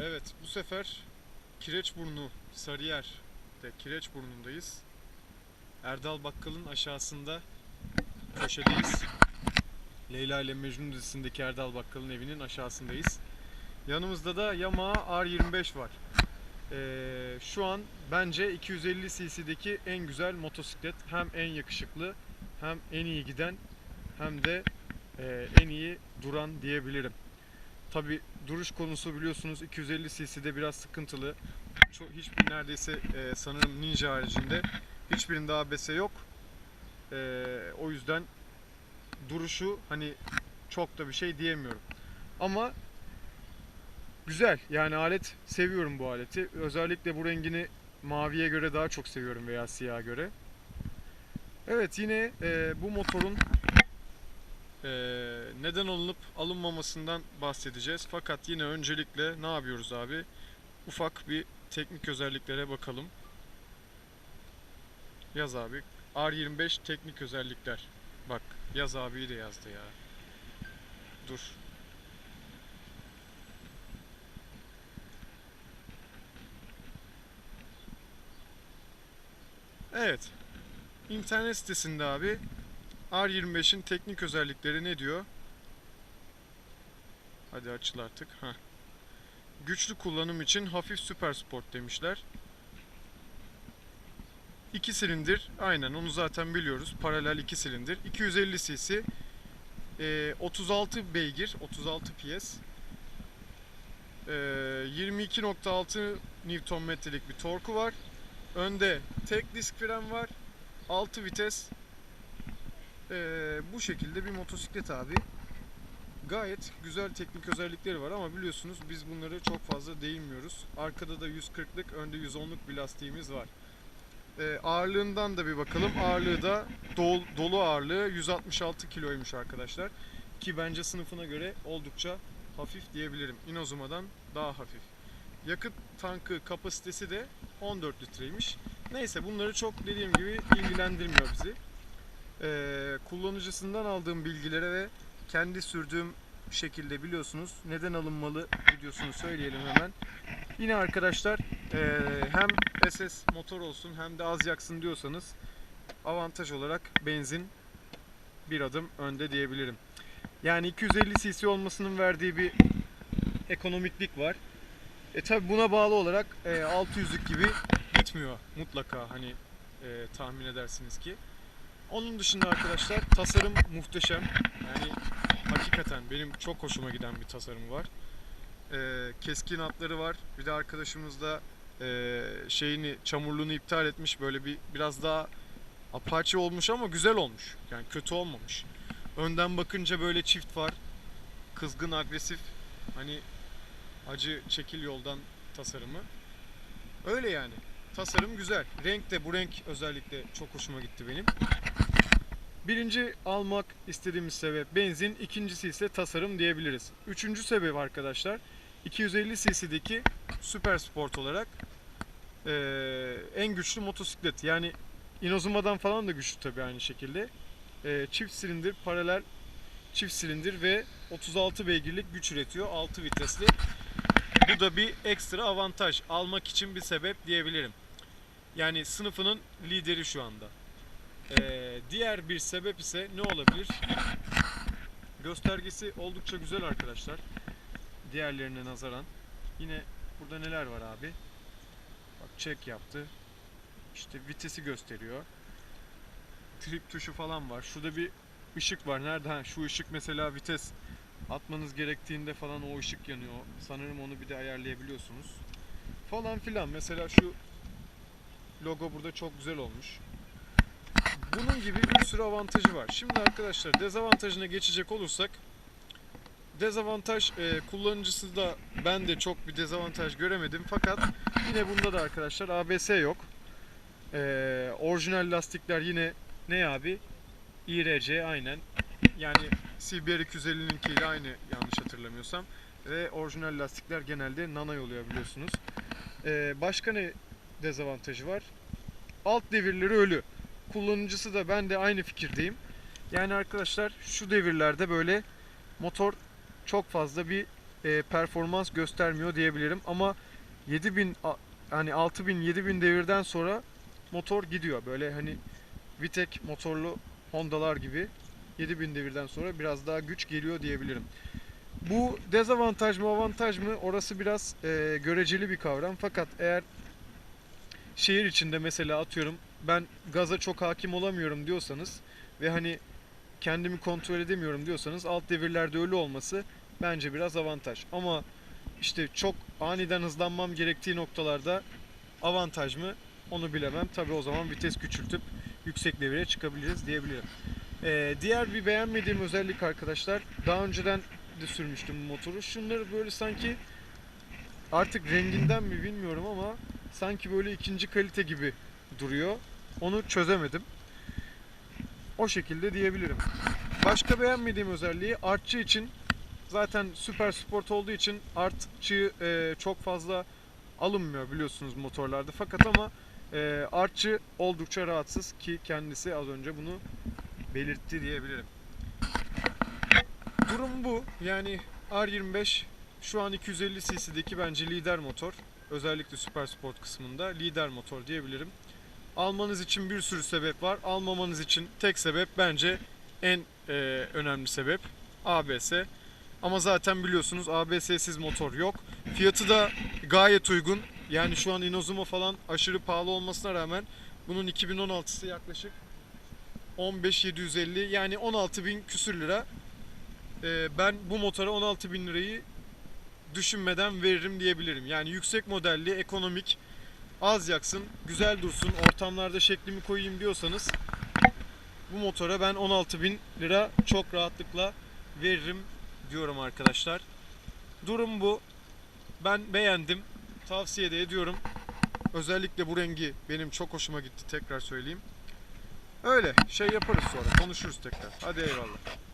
evet bu sefer Kireçburnu Sarıyer'de Kireçburnu'ndayız. Erdal Bakkal'ın aşağısında köşedeyiz. Leyla ile Mecnun dizisindeki Erdal Bakkal'ın evinin aşağısındayız. Yanımızda da Yamaha R25 var. Ee, şu an bence 250 cc'deki en güzel motosiklet. Hem en yakışıklı hem en iyi giden hem de e, en iyi duran diyebilirim. Tabi duruş konusu biliyorsunuz 250 cc'de biraz sıkıntılı. Çok, hiçbir neredeyse e, sanırım Ninja haricinde hiçbirinde ABS yok. E, o yüzden duruşu hani çok da bir şey diyemiyorum. Ama güzel yani alet seviyorum bu aleti. Özellikle bu rengini maviye göre daha çok seviyorum veya siyaha göre. Evet yine e, bu motorun e, neden alınıp alınmamasından bahsedeceğiz. Fakat yine öncelikle ne yapıyoruz abi? Ufak bir teknik özelliklere bakalım. Yaz abi. R25 teknik özellikler. Bak yaz abiyi de yazdı ya. Dur. Evet. İnternet sitesinde abi R25'in teknik özellikleri ne diyor? Hadi açıl artık. Heh. Güçlü kullanım için hafif süper sport demişler. 2 silindir. Aynen onu zaten biliyoruz. Paralel 2 silindir. 250 cc. Ee, 36 beygir. 36 PS. Ee, 22.6 Nm'lik bir torku var. Önde tek disk fren var. 6 vites. Ee, bu şekilde bir motosiklet abi. Gayet güzel teknik özellikleri var ama biliyorsunuz biz bunları çok fazla değinmiyoruz. Arkada da 140'lık, önde 110'luk bir lastiğimiz var. Ee, ağırlığından da bir bakalım. Ağırlığı da dol, dolu ağırlığı 166 kiloymuş arkadaşlar. Ki bence sınıfına göre oldukça hafif diyebilirim. Inozuma'dan daha hafif. Yakıt tankı kapasitesi de 14 litreymiş. Neyse bunları çok dediğim gibi ilgilendirmiyor bizi. Ee, kullanıcısından aldığım bilgilere ve kendi sürdüğüm şekilde biliyorsunuz neden alınmalı videosunu söyleyelim hemen. Yine arkadaşlar eee, hem SS motor olsun hem de az yaksın diyorsanız avantaj olarak benzin bir adım önde diyebilirim. Yani 250 cc olmasının verdiği bir ekonomiklik var. E tabi buna bağlı olarak e, 600'lük gibi gitmiyor mutlaka hani e, tahmin edersiniz ki. Onun dışında arkadaşlar tasarım muhteşem. Yani hakikaten benim çok hoşuma giden bir tasarımı var. Ee, keskin hatları var. Bir de arkadaşımız da e, şeyini çamurluğunu iptal etmiş. Böyle bir biraz daha apaçı olmuş ama güzel olmuş. Yani kötü olmamış. Önden bakınca böyle çift var. Kızgın, agresif. Hani acı çekil yoldan tasarımı. Öyle yani. Tasarım güzel. Renk de bu renk özellikle çok hoşuma gitti benim. Birinci almak istediğimiz sebep benzin, ikincisi ise tasarım diyebiliriz. Üçüncü sebep arkadaşlar 250 cc'deki süper sport olarak eee, en güçlü motosiklet. Yani Inozuma'dan falan da güçlü tabii aynı şekilde. Eee, çift silindir, paralel çift silindir ve 36 beygirlik güç üretiyor. 6 vitesli. Bu da bir ekstra avantaj. Almak için bir sebep diyebilirim. Yani sınıfının lideri şu anda. Ee, diğer bir sebep ise ne olabilir? Göstergesi oldukça güzel arkadaşlar. Diğerlerine nazaran. Yine burada neler var abi? Bak check yaptı. İşte vitesi gösteriyor. Trip tuşu falan var. Şurada bir ışık var. Nerede? Ha, şu ışık mesela vites atmanız gerektiğinde falan o ışık yanıyor. Sanırım onu bir de ayarlayabiliyorsunuz. Falan filan. Mesela şu logo burada çok güzel olmuş. Bunun gibi bir sürü avantajı var. Şimdi arkadaşlar dezavantajına geçecek olursak dezavantaj e, kullanıcısı da ben de çok bir dezavantaj göremedim fakat yine bunda da arkadaşlar ABS yok. E, orijinal lastikler yine ne abi? IRC aynen. Yani CBR 250'ninkiyle aynı yanlış hatırlamıyorsam. Ve orijinal lastikler genelde nano oluyor biliyorsunuz. E, başka ne dezavantajı var? Alt devirleri ölü kullanıcısı da ben de aynı fikirdeyim. Yani arkadaşlar şu devirlerde böyle motor çok fazla bir e, performans göstermiyor diyebilirim ama 7000 a- hani 6000 7000 devirden sonra motor gidiyor. Böyle hani Vitek motorlu Honda'lar gibi 7000 devirden sonra biraz daha güç geliyor diyebilirim. Bu dezavantaj mı avantaj mı orası biraz e, göreceli bir kavram fakat eğer şehir içinde mesela atıyorum ben gaza çok hakim olamıyorum diyorsanız ve hani kendimi kontrol edemiyorum diyorsanız alt devirlerde öyle olması bence biraz avantaj. Ama işte çok aniden hızlanmam gerektiği noktalarda avantaj mı onu bilemem. Tabi o zaman vites küçültüp yüksek devire çıkabiliriz diyebilirim. Ee, diğer bir beğenmediğim özellik arkadaşlar daha önceden de sürmüştüm motoru. Şunları böyle sanki artık renginden mi bilmiyorum ama sanki böyle ikinci kalite gibi duruyor. Onu çözemedim. O şekilde diyebilirim. Başka beğenmediğim özelliği artçı için zaten süper sport olduğu için artçı e, çok fazla alınmıyor biliyorsunuz motorlarda. Fakat ama e, artçı oldukça rahatsız ki kendisi az önce bunu belirtti diyebilirim. Durum bu. Yani R25 şu an 250 cc'deki bence lider motor. Özellikle süper sport kısmında lider motor diyebilirim. Almanız için bir sürü sebep var. Almamanız için tek sebep bence en e, önemli sebep ABS. Ama zaten biliyorsunuz ABS'siz motor yok. Fiyatı da gayet uygun. Yani şu an Inozuma falan aşırı pahalı olmasına rağmen bunun 2016'sı yaklaşık 15.750 yani 16.000 küsür lira. E, ben bu motora 16.000 lirayı düşünmeden veririm diyebilirim. Yani yüksek modelli, ekonomik, az yaksın, güzel dursun, ortamlarda şeklimi koyayım diyorsanız bu motora ben 16.000 lira çok rahatlıkla veririm diyorum arkadaşlar. Durum bu. Ben beğendim. Tavsiye de ediyorum. Özellikle bu rengi benim çok hoşuma gitti tekrar söyleyeyim. Öyle şey yaparız sonra konuşuruz tekrar. Hadi eyvallah.